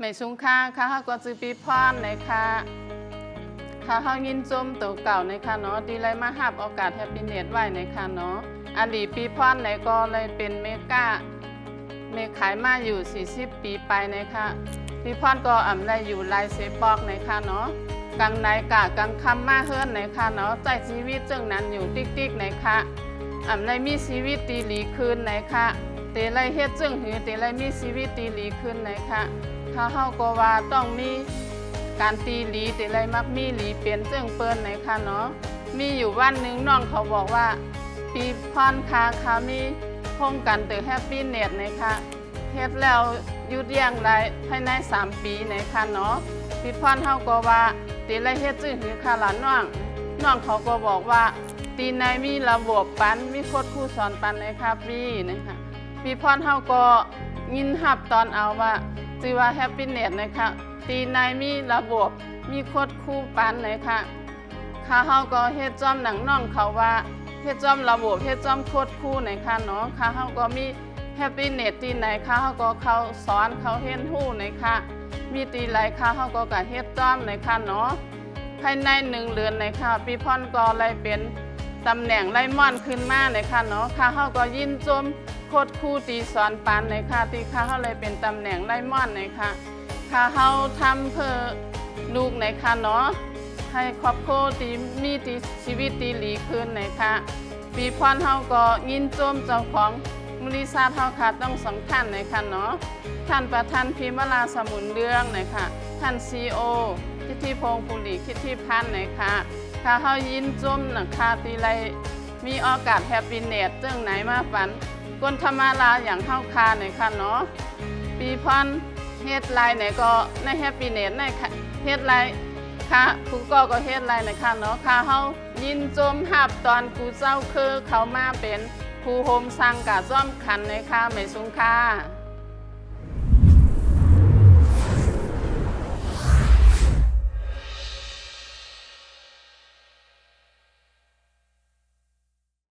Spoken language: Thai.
ไม่สูงค่าค่ะฮาก็ซื้อปีพรในค่ะค่ะเฮายินจมตัวเก่าในค่ะเนาะดีเลยมาหับโอกาสแฮปปี้เนตไว้ในค่ะเนาะอันดีปีพรในก็เลยเป็นเมกาเมขายมาอยู่ 40 ปีไปในค่ะปีพรก็อ่ำได้อยู่ลายเซบอกในค่ะเนาะกังในกะกังคำมาเฮิรนในค่ะเนาะใจชีวิตเจ้งนั้นอยู่ติ๊กๆในค่ะอ่ำได้มีชีวิตตีหลีคืนในค่ะ เตไรเฮ็ดจึงหือเตไรมีชีวิตตีหลีคืนในค่ะถ้าเฮาก็ว่าต้องมีการตีหลีตีไรมักมีหลีเปลี่ยนเจิงเปิ้นไหนคะเนาะมีอยู่วันหนึ่งน้องเขาบอกว่า ปีพรคาคามีโครงการเตอแฮปปี้เน็ตนะคะเฮ็ดแล้วหยุดยังได้ภายใน 3 ปีไหนคะเนาะปีพรเฮาก็ว่าตีไรเฮ็ดจึงหือคาหลานน้องน้องเขาก็บอกว่าตีในมีระบบปันมีโคดครูสอนปันนะคะปีนะคะ ปีพรเฮาก็ยินหับตอนเอาว่าชื่อว่าแฮปปี้เน็ตนะคะตีในมีระบบมีโคดคู่ปันเลยค่ะข้าเฮาก็เฮ็ดจอมหนังน้องเขาว่าเฮ็ดจอมระบบเฮ็ดจอมโคดคู่ในค่ะเนาะข้าเฮาก็มีแฮปปี้เน็ตที่ไหนข้าเฮาก็เขาสอนเขาเฮ็ดฮู้ในค่ะมีตีหลายข้าเฮาก็กะเฮ็ดจอมในค่ะเนาะภายในหนึ่งเดือนในค่ะปีพรก็เลยเป็นตำแหน่งไล่ม่อนขึ้นมาในค่ะเนาะข้าเฮาก็ยินจม โคดคู่ตีสอนปันในค่ะที่ข้าเฮาเลยเป็นตำแหน่งไล่ม่อนในค่ะค่ะเฮาทำเพื่อลูกในค่ะเนาะให้ครอบครัวดีมีดีชีวิตดีหลีขึ้นในค่ะปีพรเฮาก็ยินโจมเจ้าของมริซาเฮาค่ะต้องสำคัญในค่ะเนาะท่านประธานพิมลาสมุนเรื่องในค่ะท่านซีโอคิทธิพงศ์ปุริคิทธิพันธ์ในค่ะค่ะเฮายินโจมนะคะตีไรมีโอกาสแฮปปี้เนตเจ้งไหนมาฝัน กนธรรมาลาอย่างเฮาคาในค่ะเนาะปีพรเฮ็ดไลายไหนก็ในแฮปปี้เน็ตในเฮ็ดไลายค่ะครูก็ก็เฮ็ดไลน์นะคะเนาะค่ะเฮายินจมหับตอนกูเจ้าคือเขามาเป็นผู้โฮมสร้างกะจ้อมขันในค่ะไม่สูงค่ะ